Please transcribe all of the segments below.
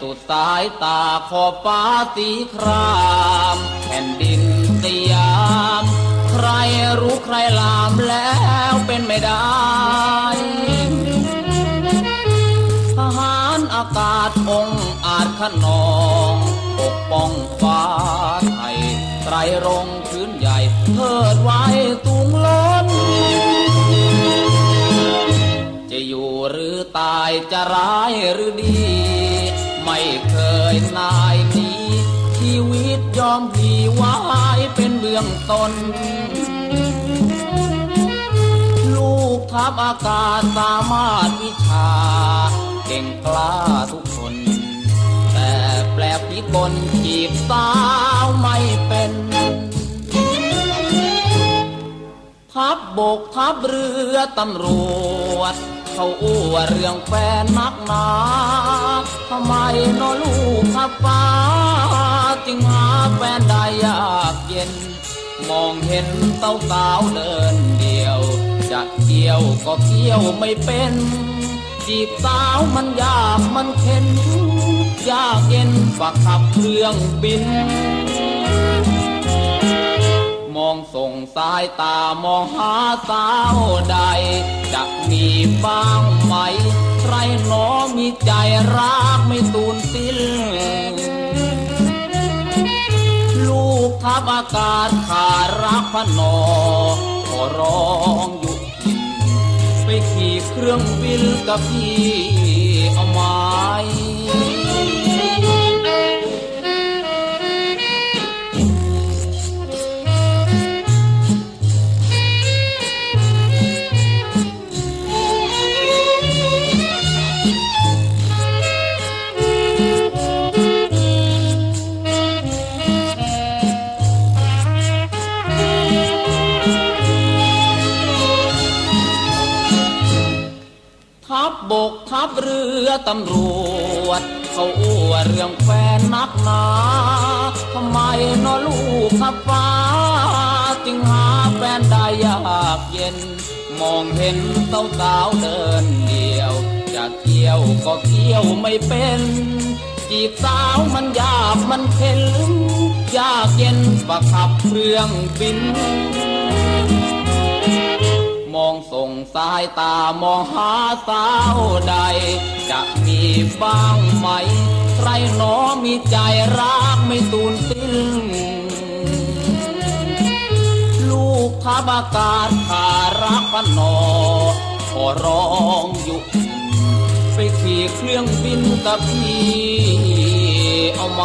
สุดสายตาขอบฟ้าสีครามแผ่นดินสยาม ใครรู้ใครลามแล้วเป็นไม่ได้ทหารอากาศองอาจขนองปกป้องฟ้าไทยไตรรงพื้นใหญ่เพิดไว้ตุงล้นจะอยู่หรือตายจะร้ายหรือดี เคยนายนี้ ชีวิตยอมพีไว้เป็นเบื้องต้น ลูกทัพอากาศสามารถวิชา เก่งกล้าทุกคน แต่แปลพิกลจีบสาวไม่เป็นทับบกทัพเรือตำรวจ เขาอู้ว่าเรื่องแฟนนักหนาทำไมนอลูกขับฟ้าจึงหาแฟนได้ยากเย็น มองเห็นเต้าสาวเดินเดียว จะเกี่ยวก็เกี่ยวไม่เป็น จีบสาวมันยากมันเข็น ยากเย็นฝากขับเครื่องบินมองส่งสายตามองหาสาวใด จะมีบ้างไหม ใครหนอมีใจรักไม่ตูนสิ้น ลูกทัพอากาศขารักพนอขอร้องอยู่กินไปขี่เครื่องบินกับพี่เอาไหม รือตำรวจ เขาอ้วเรื่องแฟนนักหนาทำไมนอลูกขับฟ้า จึงหาแฟนได้ยากเย็น มองเห็นเต้าสาวเดินเดียว จะเที่ยวก็เที่ยวไม่เป็นจีบสาวมันยากมันเข็นยากเย็นประขับเครื่องบิน องส่งสายตามองหาสาวใด จะมีบ้างไหม ใครหนอมีใจรักไม่ตูนสิ้น ลูกทัพอากาศขารักพนอขอร้องอยู่ไปขี่เครื่องบินกับพี่เอาไหม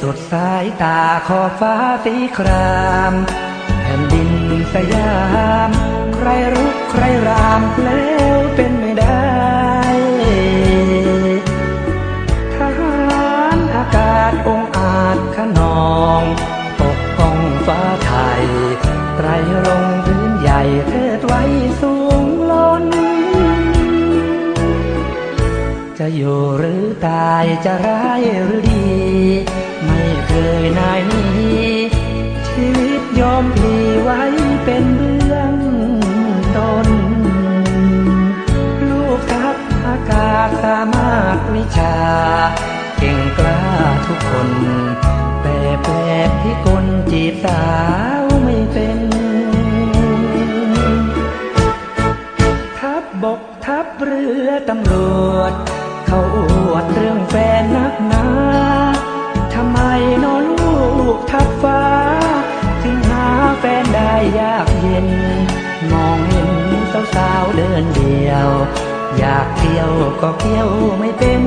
สุดสายตาขอบฟ้าสีครามแผ่นดินสยาม ใครรุกใครรามแล้วเป็นไม่ได้ทหารอากาศองอาจขนองปกป้องฟ้าไทยไตรรงพื้นใหญ่เทิดไว้สูงล้น จะอยู่หรือตายจะร้ายหรือ เคยนายนี้ชีวิตยอมพลีไว้เป็นเบื้องต้น ลูกทัพอากาศสามารถวิชา เก่งกล้าทุกคนแต่แปลกที่คนจีบสาวไม่เป็นทัพบบกทัพเรือตำรวจ เขาอวดเรื่องแฟน ทัพฟ้าจึงหาแฟนได้ยากเย็น มองเห็นสาวๆเดินเดียว อยากเที่ยวก็เที่ยวไม่เป็น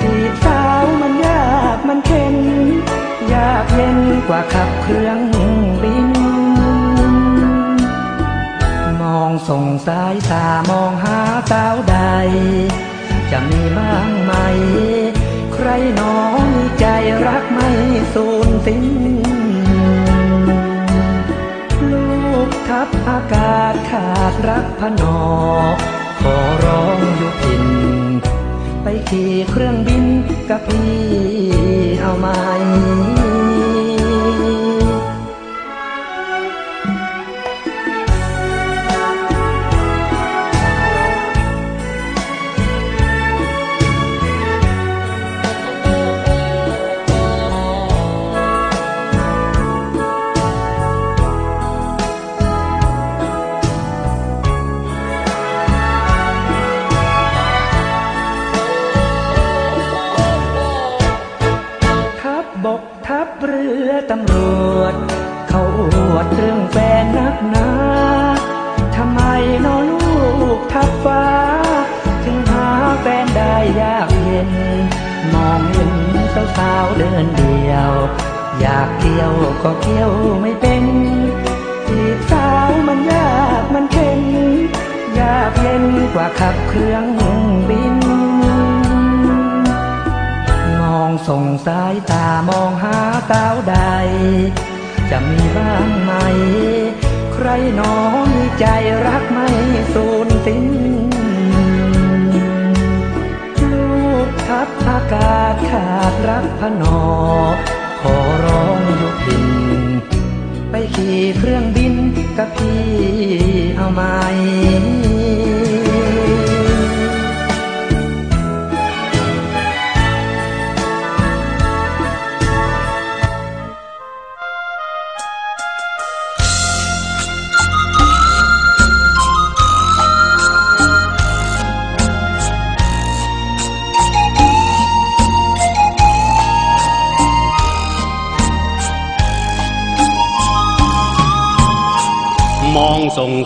จีบสาวมันยากมันเข็นยากเย็นกว่าขับเครื่องบิน มองส่งสายตามองหาสาวใด จะมีบ้างไหม หนอมีใจรักไม่สูญสิ้น ลูกทับอากาศขาดรักพนอ ขอร้องอยู่พิน ไปขี่เครื่องบินกับพี่เอาไหม บกทัพเรือตำรวจ เขาอวดเรื่องแฟนนักหนาทำไมนอลูกทัพฟ้า ถึงหาแฟนได้ยากเย็น มองเห็นสาวๆเดินเดียว อยากเที่ยวก็เที่ยวไม่เป็นจีบสาวมันยากมันเข็นยากเย็นกว่าขับเครื่องบิน องส่งสายตามองหาสาวใด จะมีบ้างไหม ใครหนอมีใจรักไม่สูญสิ้นลูกทัพอากาศขาดรักพนอ ขอร้องยู่พิน ไปขี่เครื่องบินกับพี่เอาไหม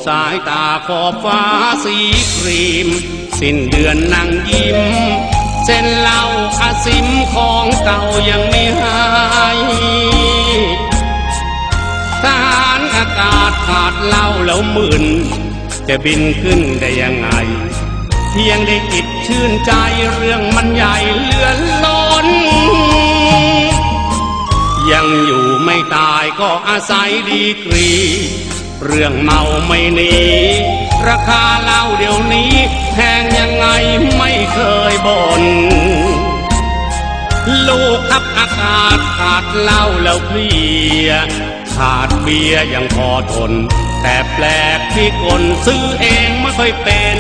สายตาขอบฟ้าสีครีม สิ้นเดือนนั่งยิ้ม เส้นเหล้าอาซิมของเก่ายังไม่หายทหารอากาศขาดเหล้าแล้วหมื่นจะบินขึ้นได้ยังไง เพียงได้อิดชื่นใจเรื่องมันใหญ่เลือนล้น ยังอยู่ไม่ตายก็อาศัยดีกรี เรื่องเมาไม่หนีราคาเหล้าเดี๋ยวนี้แพงยังไงไม่เคยบน่นลูกทับอากาศขาดเหล้าแล้วเพลียขาดเบียยังพอทน แต่แปลกที่คนซื้อเองไม่ค่อยเป็น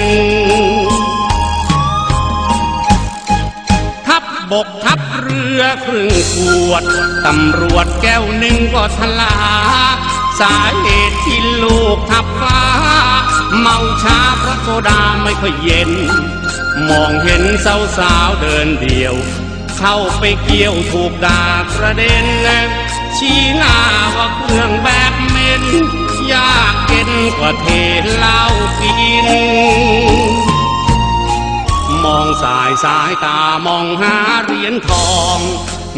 ทับบกทัพเรือครึ่งขวด ตำรวจแก้วหนึ่งก็ทลา สาเหตุที่ลูกทับฟ้า เมาช้าเพราะโซดาไม่ค่อยเย็น มองเห็นสาวสาวเดินเดียว เข้าไปเกี่ยวถูกด่ากระเด็น ชี้หน้าว่าเครื่องแบบเม็นยากเย็นกว่าเทเหล้ากิน มองสายสายตามองหาเหรียญทอง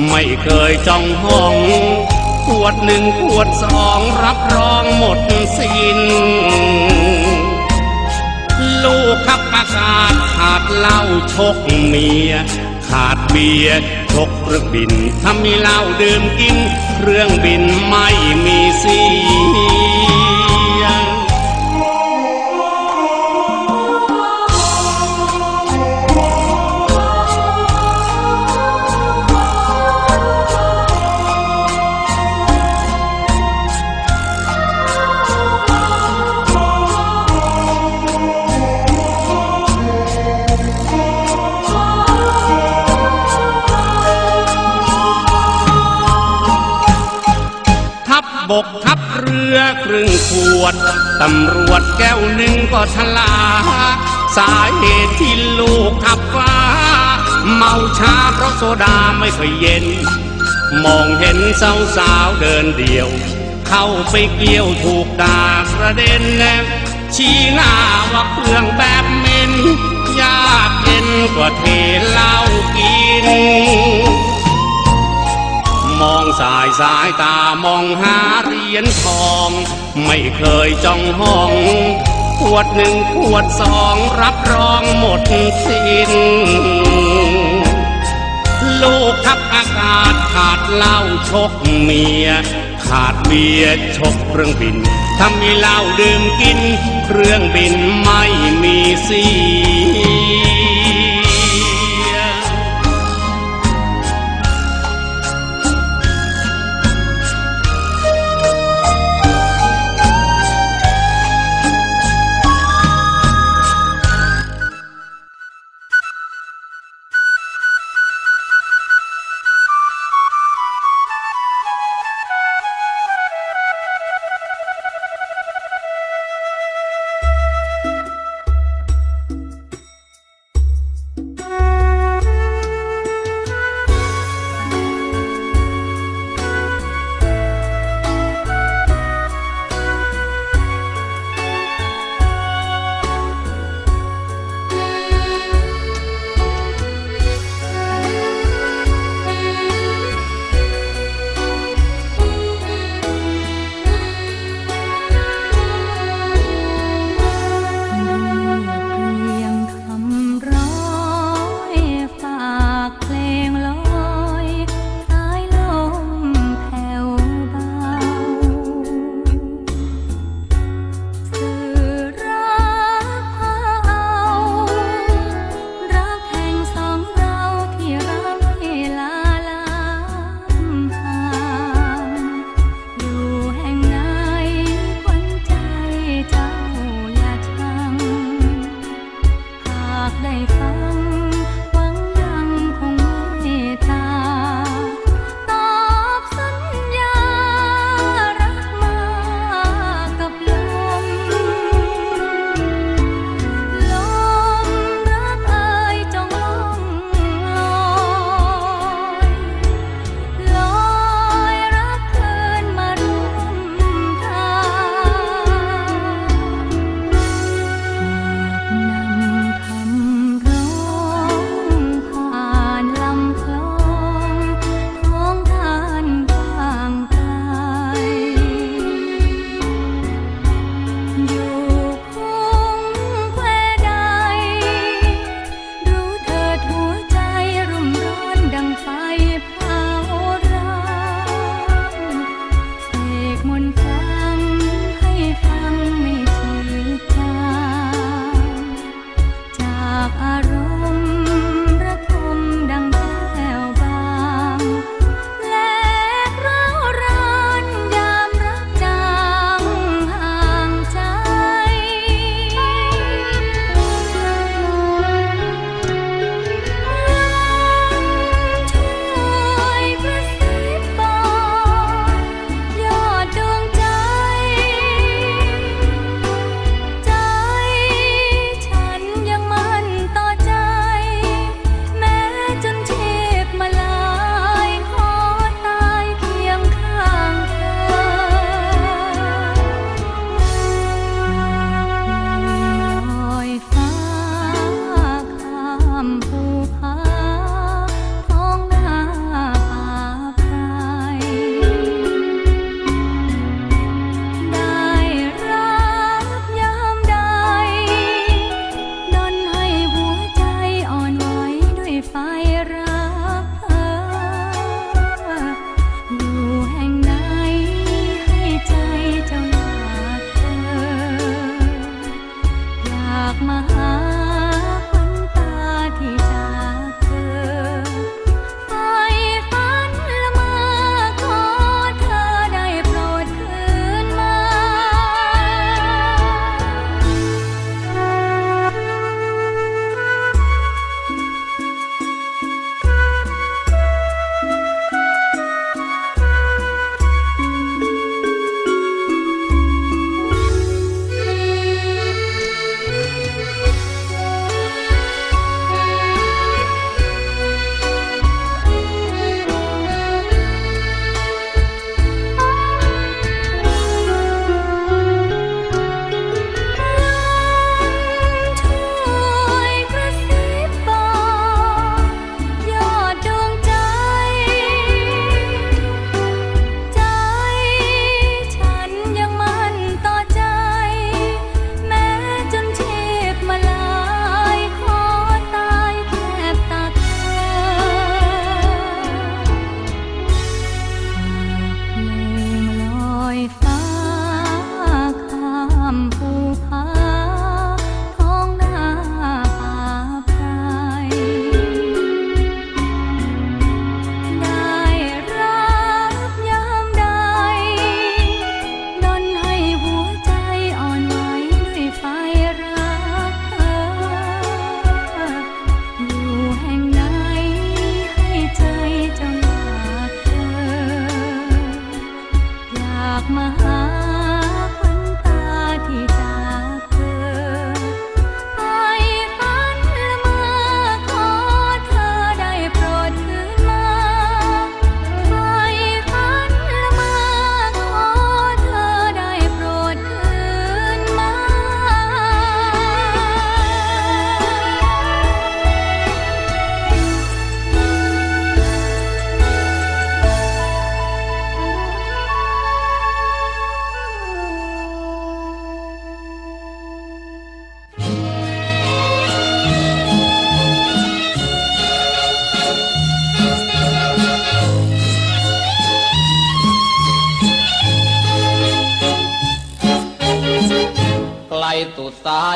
ไม่เคยจ้องห้อง ขวดหนึ่งขวดสองรับรองหมดสิ้น ลูกขับอากาศขาดเหล้าชกเมีย ขาดเบียร์ชกเครื่องบิน ถ้ามีเหล้าดื่มกิน เครื่องบินไม่มีสี วดตำรวจแก้วหนึ่งก็ชลาสาเหตุที่ลูกขับฟ้า เมาช้าเพราะโซดาไม่ค่อยเย็น มองเห็นสาวสาวๆเดินเดียว เข้าไปเกี่ยวถูกด่ากระเด็นชี้หน้าว่าเครื่องแบบเมนยากเย็นกว่าเทเหล้ากิน มองสายสายตามองหาเหรียญทอง ไม่เคยจ้องห้องขวดหนึ่งขวดสองรับรองหมดสิ้น ลูกทับอากาศขาดเหล้าชกเมีย ขาดเบียร์ชกเครื่องบินถ้ามีเหล้าดื่มกิน เครื่องบินไม่มีเสีย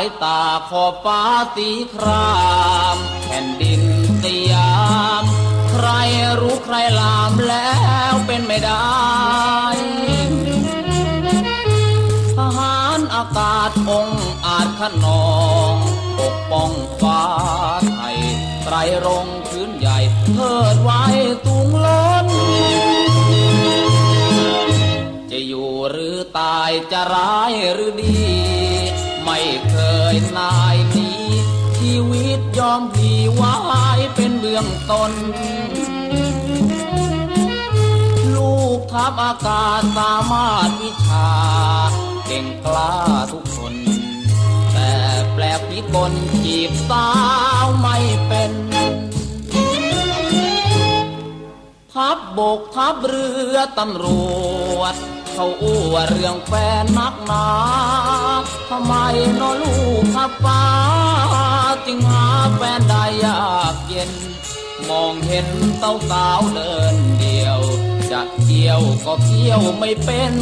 ายตาขอบฟ้าสีครามแผ่นดินสยาม ใครรู้ใครลามแล้วเป็นไม่ได้ทหารอากาศองอาจขนองปกป้องฟ้าไทยไตรรงพื้นใหญ่เทิดไว้ตุงล้น จะอยู่หรือตายจะร้ายหรือดี ไม่เค ยนายนี้ ชีวิตยอมพลีไว้เป็นเบื้องต้น ลูกทัพอากาศสามารถวิชา เก่งกล้าทุกคน แต่แปลกพิกลจีบสาวไม่เป็นทับบกทัพเรือตำรวจ เขาอู้ว่าเรื่องแฟนนักหนาทำไมนอลูกขับฟ้าจึงหาแฟนได้ยากเย็น มองเห็นเต้าสาวเดินเดียว จะเที่ยวก็เที่ยวไม่เป็น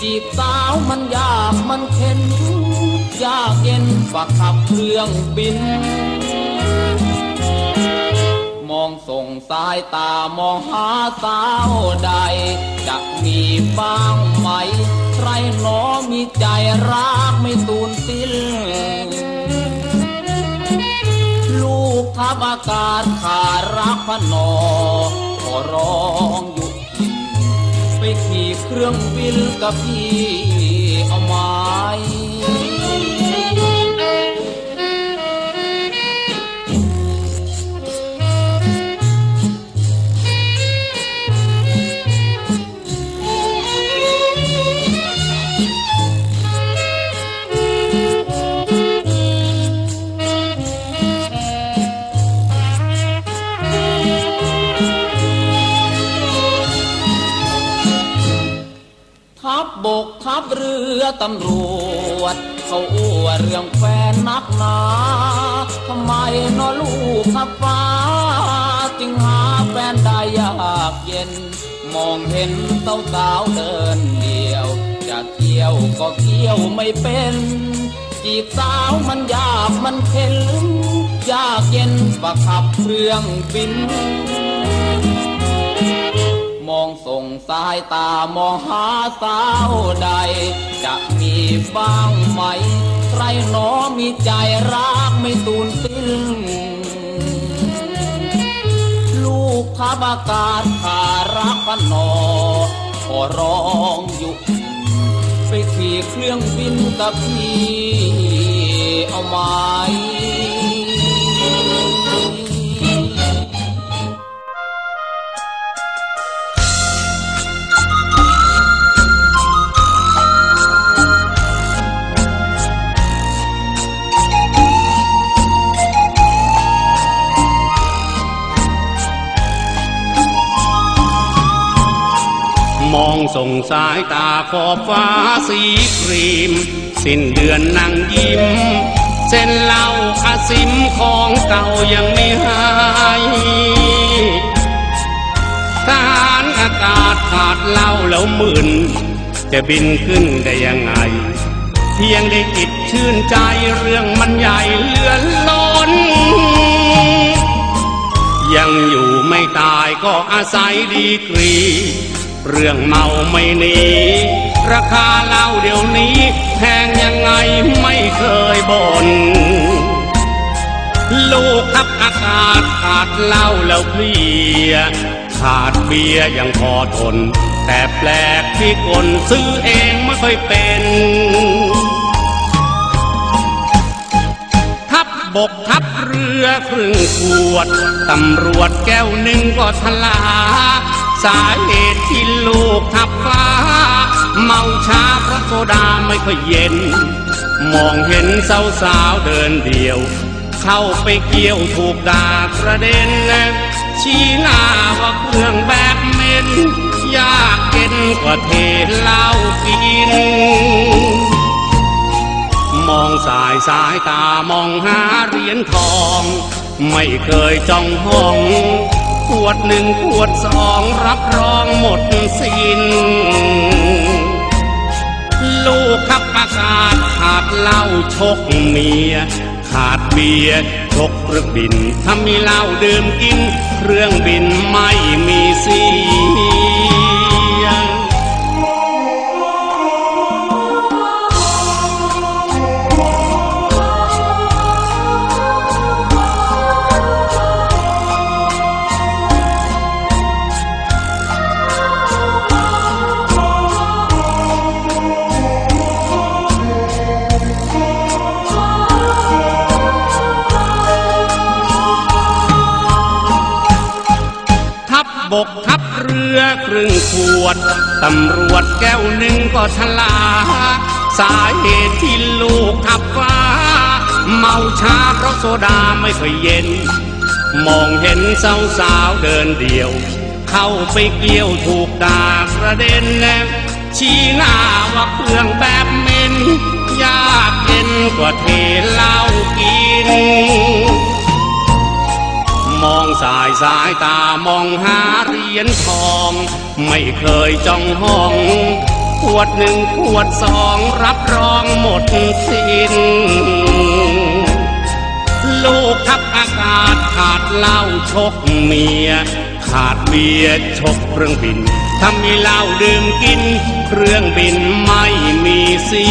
จีบสาวมันยากมันเข็น ยากเย็นฝากขับเครื่องบิน องส่งสายตามองหาสาวใด จะมีบ้างไหม ใครหนอมีใจรักไม่ตูนสิ้น ลูกทัพอากาศขาดรักพนอขอร้องหยุดกินไปขี่เครื่องบินกับพี่เอาไหม เรือตำรวจ เขาอ้วเรื่องแฟนนักหนาทำไมนอลูกขับฟ้า จึงหาแฟนได้ยากเย็น มองเห็นเต้าสาวเดินเดียว จะเที่ยวก็เที่ยวไม่เป็น จีบสาวมันยากมันเข็นยากเย็นประขับเครื่องบิน องส่งสายตามองหาสาวใด จะมีบ้างไหม ใครหนอมีใจรักไม่ตูนสิ้น ลูกทัพอากาศขารักพนอขอร้องหยุดไปขี่เครื่องบินกับพี่เอาไหม ส่งสายตาขอบฟ้าสีครีม สิ้นเดือนนั่งยิ้ม เส้นเหล้าอาซิมของเก่ายังไม่หายทหารอากาศขาดเหล้าแล้วหมื่น จะบินขึ้นได้ยังไง เพียงได้จิตชื่นใจเรื่องมันใหญ่เลือล้นยังอยู่ไม่ตายก็อาศัยดีกรี เรื่องเมาไม่หนีราคาเหล้าเดี๋ยวนี้แพงยังไงไม่เคยบน่นลูกทับอากาศขาดเหล้าแล้วเพลีย ขาดเบียยังพอทน แต่แปลกที่คนซื้อเองไม่ค่อยเป็น ทับบกทัพเรือครึ่งขวด ตำรวจแก้วหนึ่งก็ทลา สาเหตุที่ลูกทับฟ้า เมาชาเพราะโซดาไม่ค่อยเย็น มองเห็นสาวสาวๆเดินเดียว เข้าไปเกี่ยวถูกด่ากระเด็น ชี้หน้าว่าเครื่องแบบเม็น ยากเย็นกว่าเทเหล้ากิน มองสายสายตามองหาเหรียญทอง ไม่เคยจ้องห้อง ขวดหนึ่งขวดสองรับรองหมดสิน้น ลูกขับอากาศขาดเหล้าชกเมีย ขาดเบียร์ชกเครื่องบิน ถ้ามีเหล้าดื่มกิน เครื่องบินไม่มีสี วดตำรวจแก้วหนึ่งก็ชลาสาเหตุที่ลูกขับฟ้า เมาชาเพราะโซดาไม่ค่อยเย็น มองเห็นสาวสาวๆเดินเดี่ยว เข้าไปเกี่ยวถูกด่ากระเด็นชี้หน้าว่าเครื่องแบบเมนยากเย็นกว่าเทเหล้ากินายสายตามองหาเหรียญทอง ไม่เคยจ้องห้องขวดหนึ่งขวดสองรับรองหมดสิ้น ลูกทับอากาศขาดเหล้าชกเมีย ขาดเบียร์ชกเครื่องบิน ถ้ามีเหล้าดื่มกิน เครื่องบินไม่มีสี